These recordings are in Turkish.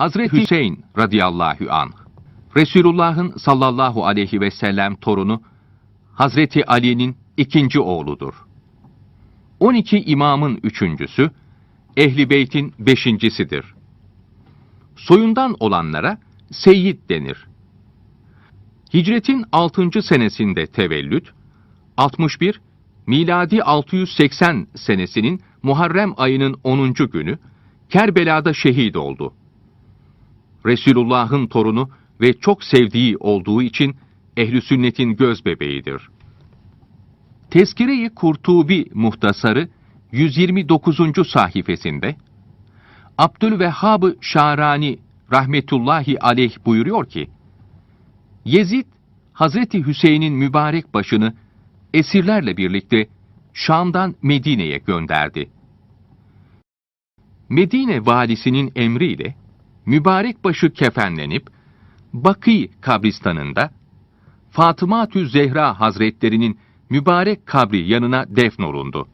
Hazreti Hüseyin radıyallahu anh, Resulullah'ın sallallahu aleyhi ve sellem torunu, Hazreti Ali'nin ikinci oğludur. 12 imamın üçüncüsü, Ehli Beyt'in beşincisidir. Soyundan olanlara Seyyid denir. Hicretin 6. senesinde tevellüt, 61, miladi 680 senesinin Muharrem ayının 10. günü Kerbela'da şehit oldu. Resulullah'ın torunu ve çok sevdiği olduğu için ehli sünnetin göz bebeğidir. Tezkire-i Kurtubi muhtasarı 129. sayfasında Abdülvehhab-ı Şarani rahmetullahi aleyh buyuruyor ki, Yezid, Hazreti Hüseyin'in mübarek başını esirlerle birlikte Şam'dan Medine'ye gönderdi. Medine valisinin emriyle mübarek başı kefenlenip Bakı kabristanında Fatıma-tü Zehra Hazretlerinin mübarek kabri yanına defnolundu.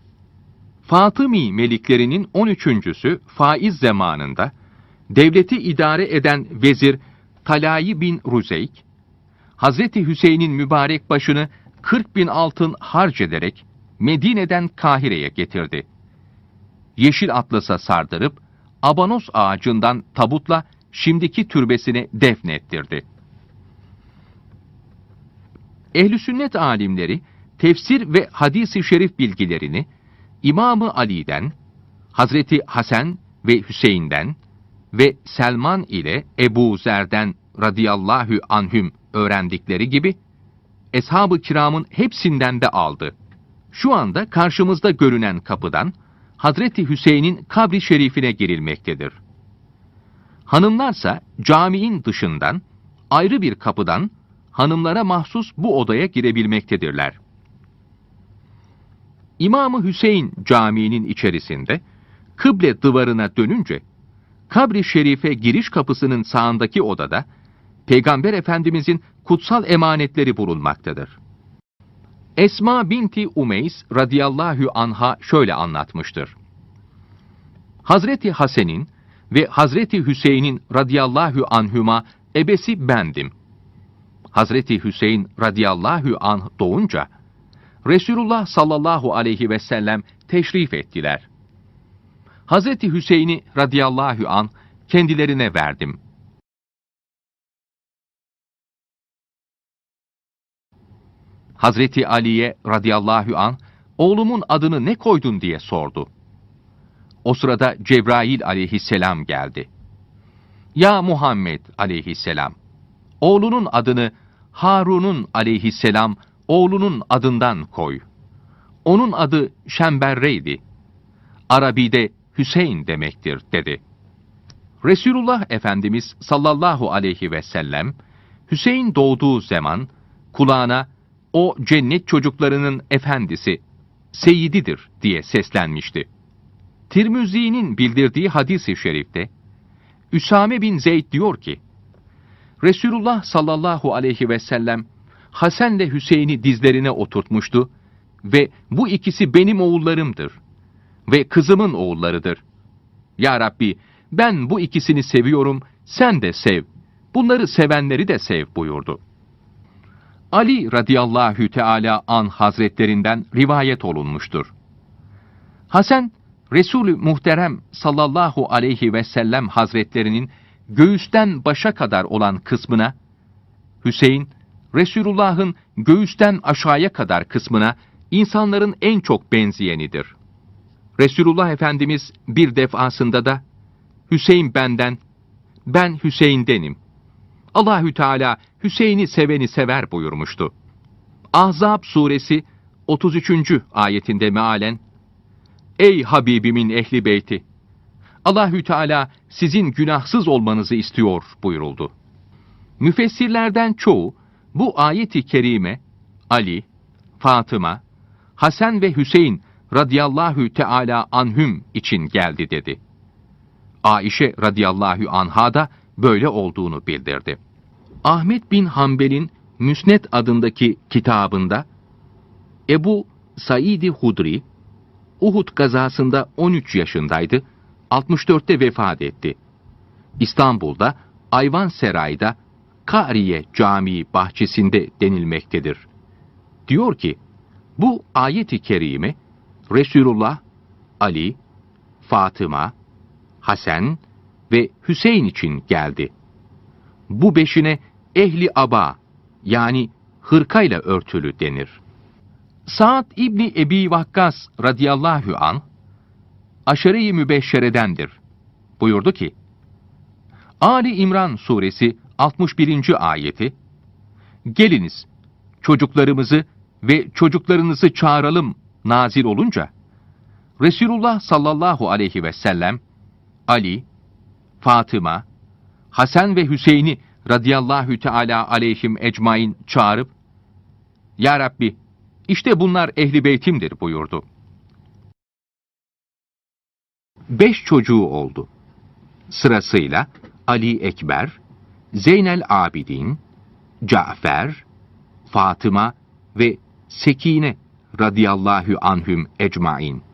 Fatımi meliklerinin 13.sü faiz zamanında devleti idare eden vezir Talayi bin Ruzeyk, Hazreti Hüseyin'in mübarek başını 40 bin altın harc ederek Medine'den Kahire'ye getirdi. Yeşil atlasa sardırıp abanos ağacından tabutla şimdiki türbesine defnettirdi. Ehl-i sünnet alimleri tefsir ve hadis-i şerif bilgilerini İmamı Ali'den, Hazreti Hasan ve Hüseyin'den ve Selman ile Ebu Zer'den radıyallahu anhüm öğrendikleri gibi Eshab-ı kiramın hepsinden de aldı. Şu anda karşımızda görünen kapıdan Hazreti Hüseyin'in kabri şerifine girilmektedir. Hanımlarsa caminin dışından ayrı bir kapıdan hanımlara mahsus bu odaya girebilmektedirler. İmamı Hüseyin caminin içerisinde kıble duvarına dönünce kabri şerife giriş kapısının sağındaki odada Peygamber Efendimizin kutsal emanetleri bulunmaktadır. Esma binti Umeys radıyallahu anha şöyle anlatmıştır. Hazreti Hasen'in ve Hazreti Hüseyin'in radıyallahu anhüma ebesi bendim. Hazreti Hüseyin radıyallahu anh doğunca Resulullah sallallahu aleyhi ve sellem teşrif ettiler. Hazreti Hüseyin'i radıyallahu an kendilerine verdim. Hazreti Ali'ye radıyallahu an oğlumun adını ne koydun diye sordu. O sırada Cebrail aleyhisselam geldi. Ya Muhammed aleyhisselam, oğlunun adını Harun'un aleyhisselam oğlunun adından koy. Onun adı Şemberre'ydi. Arabi'de Hüseyin demektir dedi. Resulullah Efendimiz sallallahu aleyhi ve sellem Hüseyin doğduğu zaman kulağına o cennet çocuklarının efendisi, seyyididir diye seslenmişti. Tirmizi'nin bildirdiği hadis-i şerifte Üsame bin Zeyd diyor ki, Resulullah sallallahu aleyhi ve sellem Hasan ile Hüseyin'i dizlerine oturtmuştu ve bu ikisi benim oğullarımdır ve kızımın oğullarıdır. Ya Rabbi ben bu ikisini seviyorum, sen de sev. Bunları sevenleri de sev buyurdu. Ali radıyallahu teala an hazretlerinden rivayet olunmuştur. Hasan, Resulü Muhterem sallallahu aleyhi ve sellem hazretlerinin göğüsten başa kadar olan kısmına, Hüseyin, Resulullah'ın göğüsten aşağıya kadar kısmına insanların en çok benzeyenidir. Resulullah Efendimiz bir defasında da Hüseyin benden, ben Hüseyin'denim. Allahü Teala Hüseyin'i seveni sever buyurmuştu. Ahzab suresi 33. ayetinde mealen Ey Habibimin ehli beyti! Allahü Teala sizin günahsız olmanızı istiyor buyuruldu. Müfessirlerden çoğu bu ayeti kerime Ali, Fatıma, Hasan ve Hüseyin radıyallahu teala anhüm için geldi dedi. Aişe radıyallahu anha da böyle olduğunu bildirdi. Ahmet bin Hanbel'in Müsnet adındaki kitabında Ebu Said-i Hudri Uhud gazasında 13 yaşındaydı, 64'te vefat etti. İstanbul'da Ayvanseray'da Kariye Camii bahçesinde denilmektedir. Diyor ki, bu ayeti kerime Resulullah, Ali, Fatıma, Hasan ve Hüseyin için geldi. Bu beşine ehli aba yani hırkayla örtülü denir. Sa'd İbni Ebi Vakkas radıyallahu an aşere-i mübeşşeredendir. Buyurdu ki, Ali İmran suresi 61. ayeti, Geliniz, çocuklarımızı ve çocuklarınızı çağıralım nazil olunca, Resulullah sallallahu aleyhi ve sellem, Ali, Fatıma, Hasan ve Hüseyin'i radıyallahu teala aleyhim ecmain çağırıp, Ya Rabbi, işte bunlar ehli beytimdir buyurdu. Beş çocuğu oldu. Sırasıyla Ali Ekber, Zeynel Abidin, Cafer, Fatıma ve Sekine radıyallahu anhüm ecmain.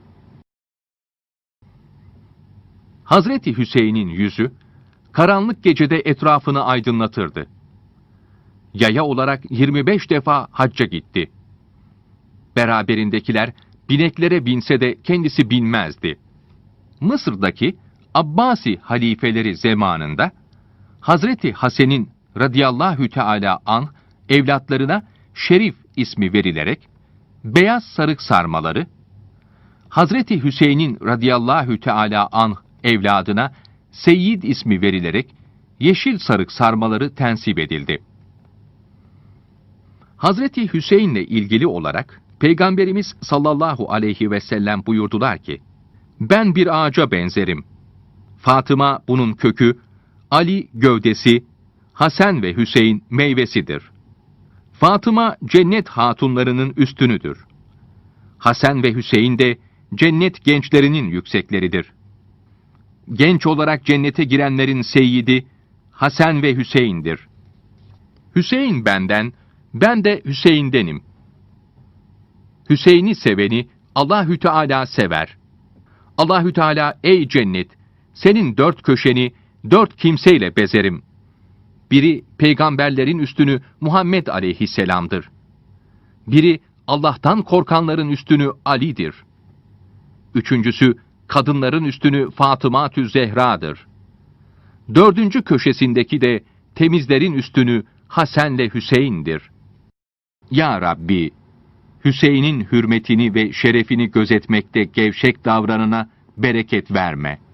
Hazreti Hüseyin'in yüzü, karanlık gecede etrafını aydınlatırdı. Yaya olarak 25 defa hacca gitti. Beraberindekiler bineklere binse de kendisi binmezdi. Mısır'daki Abbasi halifeleri zamanında Hazreti Hasen'in radıyallahu teala an evlatlarına Şerif ismi verilerek beyaz sarık sarmaları, Hazreti Hüseyin'in radıyallahu teala an evladına Seyyid ismi verilerek yeşil sarık sarmaları tensip edildi. Hazreti Hüseyin'le ilgili olarak Peygamberimiz sallallahu aleyhi ve sellem buyurdular ki, ben bir ağaca benzerim. Fatıma bunun kökü, Ali gövdesi, Hasan ve Hüseyin meyvesidir. Fatıma cennet hatunlarının üstünüdür. Hasan ve Hüseyin de cennet gençlerinin yüksekleridir. Genç olarak cennete girenlerin seyyidi Hasan ve Hüseyin'dir. Hüseyin benden, ben de Hüseyin'denim. Hüseyin'i seveni Allahü Teala sever. Allahü Teala ey cennet, senin dört köşeni dört kimseyle bezerim. Biri peygamberlerin üstünü Muhammed aleyhisselamdır. Biri Allah'tan korkanların üstünü Ali'dir. Üçüncüsü kadınların üstünü Fatıma Tü Zehra'dır. Dördüncü köşesindeki de temizlerin üstünü Hasen'le Hüseyin'dir. Ya Rabbi, Hüseyin'in hürmetini ve şerefini gözetmekte gevşek davranına bereket verme.''